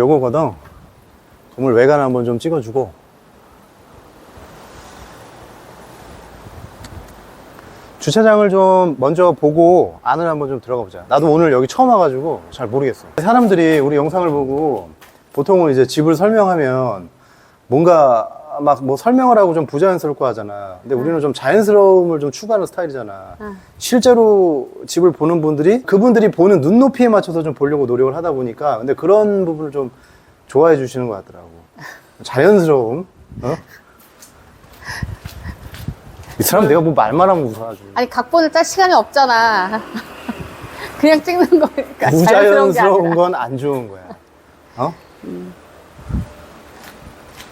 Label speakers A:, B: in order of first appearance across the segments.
A: 요거거든. 건물 외관 한번 좀 찍어주고. 주차장을 좀 먼저 보고 안을 한번 좀 들어가 보자. 나도 오늘 여기 처음 와가지고 잘 모르겠어. 사람들이 우리 영상을 보고 보통은 이제 집을 설명하면 뭔가 막 뭐 설명을 하고 좀 부자연스럽고 하잖아. 근데 우리는 좀 자연스러움을 좀 추구하는 스타일이잖아.
B: 응.
A: 실제로 집을 보는 분들이 그분들이 보는 눈높이에 맞춰서 좀 보려고 노력을 하다 보니까 근데 그런 부분을 좀 좋아해 주시는 것 같더라고. 자연스러움. 어? 이 사람 내가 뭐 말만 하면 웃어가지고.
B: 아니 각본을 짤 시간이 없잖아. 그냥 찍는 거니까 자연스러운 게
A: 무자연스러운. 건 안 좋은 거야. 어?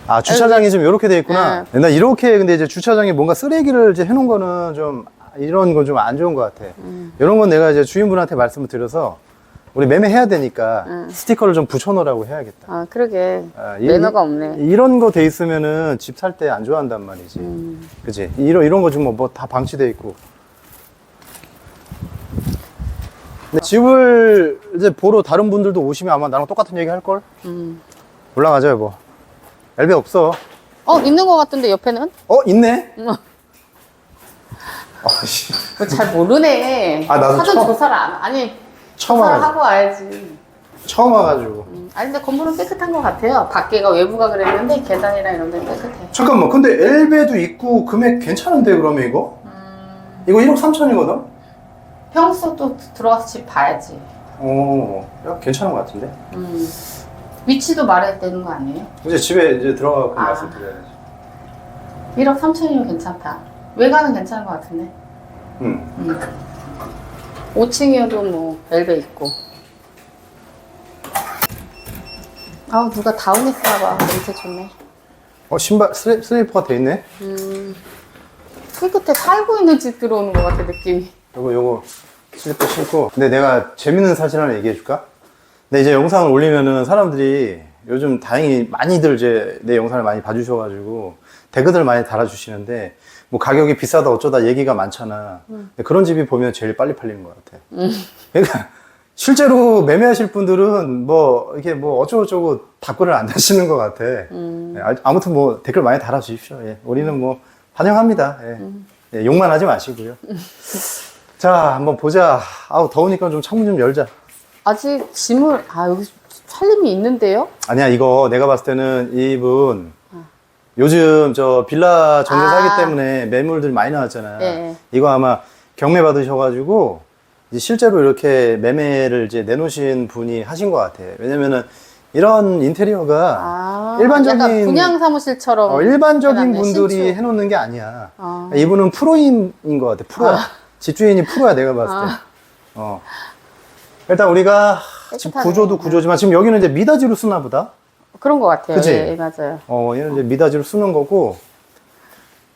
A: 아, 주차장이 좀 이렇게 돼 있구나. 나 이렇게 근데 이제 주차장에 뭔가 쓰레기를 이제 해놓은 거는 좀 이런 건 좀 안 좋은 것 같아.
B: 음.
A: 이런 건 내가 이제 주인분한테 말씀을 드려서 우리 매매해야 되니까
B: 음.
A: 스티커를 좀 붙여놓으라고 해야겠다.
B: 아 그러게
A: 아, 이-
B: 매너가 없네.
A: 이런 거 돼 있으면은 집 살 때 안 좋아한단 말이지.
B: 음.
A: 그지? 이런, 이런 거좀뭐다 방치돼 있고. 근데 집을 이제 보러 다른 분들도 오시면 아마 나랑 똑같은 얘기 할 걸?
B: 음.
A: 올라가자, 여보. 엘베 없어.
B: 어 있는 것 같은데 옆에는?
A: 어, 있네?
B: 응.
A: 아, 씨.
B: 뭐잘 모르네.
A: 아, 나도
B: 사전
A: 처음-
B: 조사를 안 아니
A: 처음
B: 조사를. 하고 와야지.
A: 처음 와가지고.
B: 음. 아니 근데 건물은 깨끗한 것 같아요. 밖에가 외부가 그랬는데 계단이랑 이런 데는 깨끗해.
A: 잠깐만, 근데 엘베도 있고 금액 괜찮은데, 그러면 이거?
B: 음.
A: 이거 1억 3천이거든?
B: 평소 또 들어가서 집 봐야지.
A: 어, 야, 괜찮은 것 같은데?
B: 음. 위치도 말해야 되는 거 아니에요?
A: 이제 집에 이제 들어가고
B: 아.
A: 말씀드려야지.
B: 1억 3천이면 괜찮다. 외관은 괜찮은 것 같은데.
A: 응.
B: 음. 5층이어도 뭐 엘베 있고. 아 누가 다운했어봐. 냄새 좋네.
A: 어, 신발, 슬리, 슬리퍼가 돼 있네?
B: 음. 깨끗해 살고 있는 집 들어오는 것 같아 느낌이.
A: 요거 요거 슬리퍼 신고 근데 내가 재밌는 사실 하나 얘기해 줄까? 근데 이제 영상을 올리면은 사람들이 요즘 다행히 많이들 이제 내 영상을 많이 봐주셔가지고 댓글들 많이 달아주시는데 뭐 가격이 비싸다 어쩌다 얘기가 많잖아. 근데 그런 집이 보면 제일 빨리 팔리는 것 같아. 그러니까 실제로 매매하실 분들은 뭐 이렇게 뭐 어쩌고저쩌고 답글을 안 다시는 것 같아.
B: 음.
A: 예, 아- 아무튼 뭐 댓글 많이 달아주십시오. 예, 우리는 뭐 환영합니다. 예. 예, 욕만 하지 마시고요. 자, 한번 보자. 아우, 더우니까 좀 창문 좀 열자.
B: 아직 짐을 아 여기 살림이 있는데요?
A: 아니야, 이거 내가 봤을 때는 이분 요즘 저 빌라 전세
B: 아.
A: 사기 때문에 매물들 많이 나왔잖아.
B: 예.
A: 이거 아마 경매 받으셔가지고 이제 실제로 이렇게 매매를 이제 내놓으신 분이 하신 것 같아. 왜냐면은 이런 인테리어가
B: 아
A: 일반적인-
B: 분양 사무실처럼
A: 어, 일반적인
B: 해놨네,
A: 분들이
B: 신축.
A: 해놓는 게 아니야.
B: 아.
A: 이분은 프로인 것 같아. 프로야.
B: 아.
A: 집주인이 프로야, 내가 봤을 때.
B: 아.
A: 어. 일단 우리가 지금. 구조도 구조지만 지금 여기는 이제 미닫이로 쓰나 보다.
B: 그런 것 같아요.
A: 그치?
B: 예, 예, 맞아요.
A: 어, 얘는 이제 미닫이로 쓰는 거고.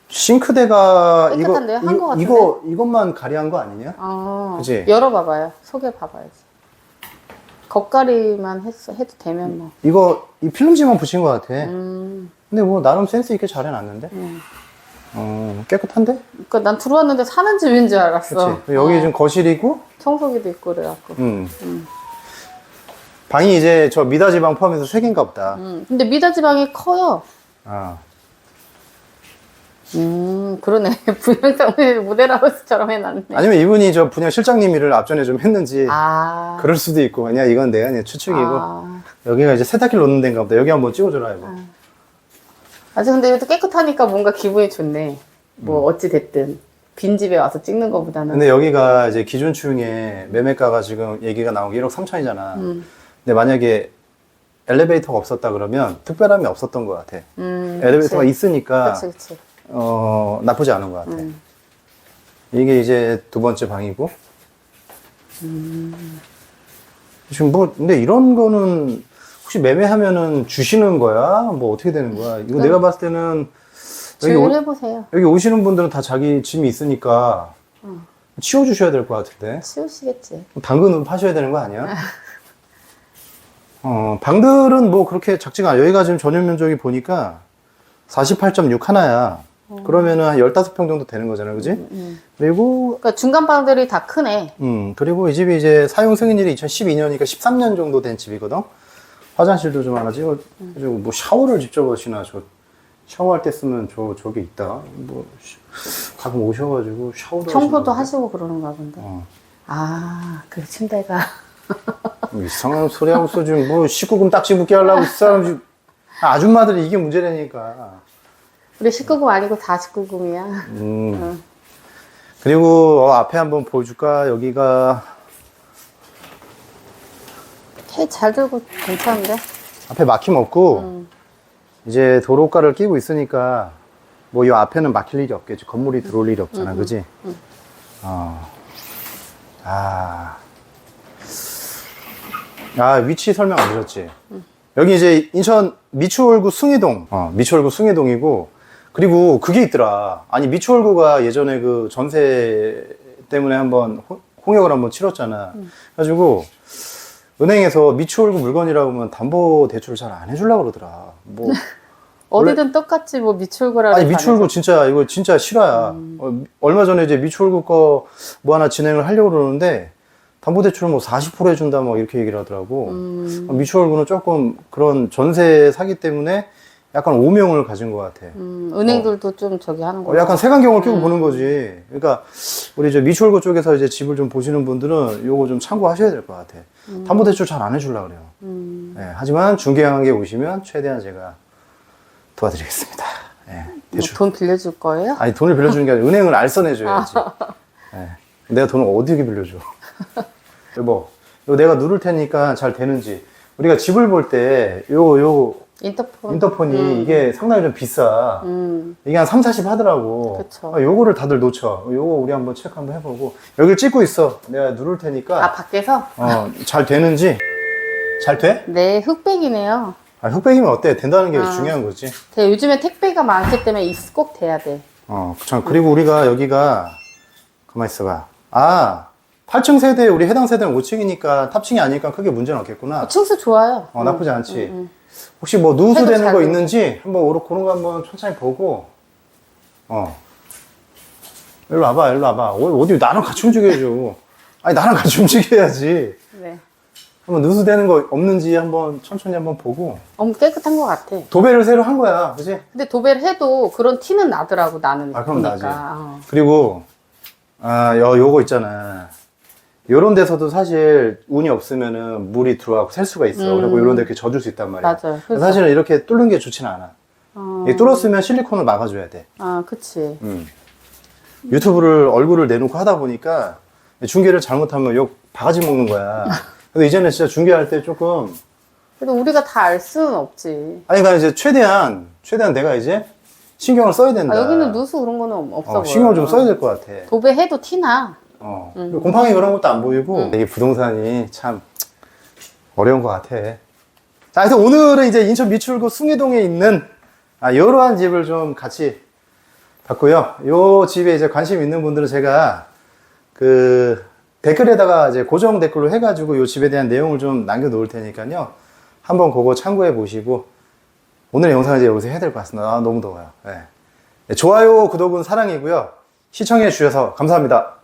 A: 싱크대가 이거
B: 깨끗한데요? 한것 같은데?
A: 이거 이것만 가리한 거 아니냐?
B: 아,
A: 그치?
B: 열어봐봐요. 속에 봐봐야지. 겉가리만 했, 해도 되면 뭐.
A: 이거 이 필름지만 붙인 것 같아.
B: 음,
A: 근데 뭐 나름 센스 있게 잘 해놨는데.
B: 음.
A: 어, 깨끗한데?
B: 그러니까 난 들어왔는데 사는 집인 줄 알았어.
A: 그치? 여기
B: 어,
A: 지금 거실이고,
B: 청소기도 있고 그래갖고.
A: 음.
B: 음.
A: 방이 이제 저 미닫이 방 포함해서 세 개인가 보다.
B: 음, 근데 미닫이 방이 커요.
A: 아.
B: 음, 그러네. 분양상을 모델하우스처럼 해놨네.
A: 아니면 이분이 저 분양 실장님 일을 앞전에 좀 했는지
B: 아.
A: 그럴 수도 있고 아니야 이건 내가 그냥 추측이고
B: 아.
A: 여기가 이제 세탁기를 놓는 데인가 보다 여기 한번 찍어줘라 이거
B: 아 직 근데 이것도 깨끗하니까 뭔가 기분이 좋네. 뭐
A: 음.
B: 어찌 됐든 빈 집에 와서 찍는 것보다는.
A: 근데 여기가 이제 기준층에 매매가가 지금 얘기가 나온 게 1억 3천이잖아
B: 음,
A: 근데 만약에 엘리베이터가 없었다 그러면 특별함이 없었던 것 같아
B: 음,
A: 엘리베이터가
B: 그치.
A: 있으니까
B: 그치, 그치.
A: 어 나쁘지 않은 것 같아
B: 음.
A: 이게 이제 두 번째 방이고
B: 음.
A: 지금 뭐 근데 이런 거는 혹시 매매하면은 주시는 거야? 뭐 어떻게 되는 거야? 이거 내가 봤을 때는 여기, 오,
B: 조율 해보세요.
A: 여기 오시는 분들은 다 자기 짐이 있으니까
B: 응.
A: 치워주셔야 될 것 같은데
B: 치우시겠지.
A: 당근으로 파셔야 되는 거 아니야? 어 방들은 뭐 그렇게 작지가 않아 여기가 지금 전용 면적이 보니까 48.6 하나야 그러면은 한 15평 정도 되는 거잖아 그지?
B: 음.
A: 그리고
B: 그러니까 중간 방들이 다 크네.
A: 음, 그리고 이 집이 이제 사용 승인일이 2012년이니까 13년 정도 된 집이거든. 화장실도 좀 하나 찍어주고 뭐 샤워를 직접 하시나 저 샤워할 때 쓰면 저 저게 있다. 뭐 시- 가끔 오셔가지고 샤워도
B: 청소도. 하시고 그러는가 본데.
A: 어.
B: 아, 그 침대가.
A: 뭐 이상한 소리 하고 있어 지금 뭐 19금 딱지 붙게 하려고 이 사람 지금 아줌마들이 이게 문제라니까.
B: 우리 19금 아니고 다 19금이야.
A: 음. 그리고 어, 앞에 한번 보여줄까? 여기가
B: 개 잘 들고 괜찮은데?
A: 앞에 막힘 없고
B: 음.
A: 이제 도로가를 끼고 있으니까 뭐 이 앞에는 막힐 일이 없겠지. 건물이 들어올 일이 없잖아, 그지? 어. 아. 아, 위치 설명 안 드렸지? 여기 이제 인천 미추홀구 숭이동, 어, 미추홀구 숭이동이고, 그리고 그게 있더라. 아니, 미추홀구가 예전에 그 전세 때문에 한번 호- 홍역을 한번 치렀잖아. 그래가지고, 은행에서 미추홀구 물건이라고 하면 담보 대출을 잘 안 해주려고 그러더라. 뭐,
B: 어디든 똑같이 뭐 미출고라고.
A: 아니 미추홀구 진짜 이거 진짜 실화야. 어, 미- 얼마 전에 이제 미추홀구 거 뭐 하나 진행을 하려고 그러는데 담보 대출을 뭐 40% 해준다 뭐 이렇게 얘기를 하더라고.
B: 음,
A: 어, 미추홀구는 조금 그런 전세 사기 때문에 약간 오명을 가진 것 같아.
B: 음, 은행들도 좀 저기 하는 거.
A: 어, 약간 색안경을 끼고 보는 거지. 그러니까 우리 이제 미추홀구 쪽에서 이제 집을 좀 보시는 분들은 요거 좀 참고하셔야 될 것 같아. 담보대출 잘 안 해주려고 그래요.
B: 음,
A: 예, 하지만 중개관계 오시면 최대한 제가 도와드리겠습니다. 예,
B: 뭐
A: 대출.
B: 돈 빌려줄 거예요?
A: 아니 돈을 빌려주는 게 아니라 은행을 알선해줘야지. 예. 내가 돈을 어디게 빌려줘? 여보, 이거 내가 누를 테니까 잘 되는지. 우리가 집을 볼 때 요 요
B: 인터폰.
A: 인터폰이 이게 상당히 좀 비싸.
B: 음,
A: 이게 한 3, 40 하더라고.
B: 그쵸.
A: 아, 요거를 다들 놓쳐. 요거 우리 한번 체크 한번 해보고. 여기를 찍고 있어. 내가 누를 테니까
B: 아, 밖에서?
A: 어, 잘 되는지. 잘 돼?
B: 네, 흑백이네요.
A: 아, 흑백이면 어때? 된다는 게
B: 아.
A: 중요한 거지.
B: 네, 요즘에 택배가 많기 때문에 이스 꼭 돼야 돼.
A: 어, 참, 그리고 우리가 여기가, 가만 있어봐. 아, 8층 세대, 우리 해당 세대는 5층이니까 탑층이 아니니까 크게 문제는 없겠구나.
B: 층수 좋아요.
A: 어, 나쁘지 않지.
B: 음,
A: 혹시 뭐 누수 되는 잘거
B: 돼.
A: 있는지 한번 오로 그런 거 한번 천천히 보고, 어. 일로 와봐, 일로 와봐. 어, 어디 나랑 같이 움직여줘. 아니, 나랑 같이 움직여야지.
B: 네.
A: 한번 누수 되는 거 없는지 한번 천천히 한번 보고.
B: 너무 깨끗한 것 같아.
A: 도배를 새로 한 거야, 그지?
B: 근데 도배를 해도 그런 티는 나더라고, 나는.
A: 아, 그럼
B: 보니까.
A: 나지.
B: 어.
A: 그리고 아, 요 요거 있잖아. 요런 데서도 사실 운이 없으면은 물이 들어가고 셀 수가 있어.
B: 음.
A: 그리고 요런 데 이렇게 젖을 수 있단 말이야.
B: 맞아요. 그래서-
A: 사실은 이렇게 뚫는 게 좋지는 않아.
B: 어.
A: 이게 뚫었으면 실리콘을 막아줘야 돼.
B: 아, 그치.
A: 음. 유튜브를 얼굴을 내놓고 하다 보니까 중계를 잘못하면 욕 바가지 먹는 거야. 근데 이제는 진짜 중계할 때 조금
B: 그래도 우리가 다 알 수는 없지.
A: 아니 그러니까 이제 최대한 최대한 내가 이제 신경을 써야 된다.
B: 아, 여기는 누수 그런 거는 없어
A: 어,
B: 보여.
A: 신경을 좀 써야 될 것 같아.
B: 도배해도 티나.
A: 어.
B: 음.
A: 곰팡이 그런 것도 안 보이고 이게 부동산이 참 어려운 것 같아. 자, 그래서 오늘은 이제 인천 미추홀구 숭이동에 있는 아, 이러한 집을 좀 같이 봤고요. 요 집에 이제 관심 있는 분들은 제가 그 댓글에다가 이제 고정 댓글로 해가지고 요 집에 대한 내용을 좀 남겨놓을 테니까요. 한번 그거 참고해 보시고 오늘의 영상을 이제 여기서 해야 될 것 같습니다. 아, 너무 더워요. 네. 네, 좋아요, 구독은 사랑이고요. 시청해 주셔서 감사합니다.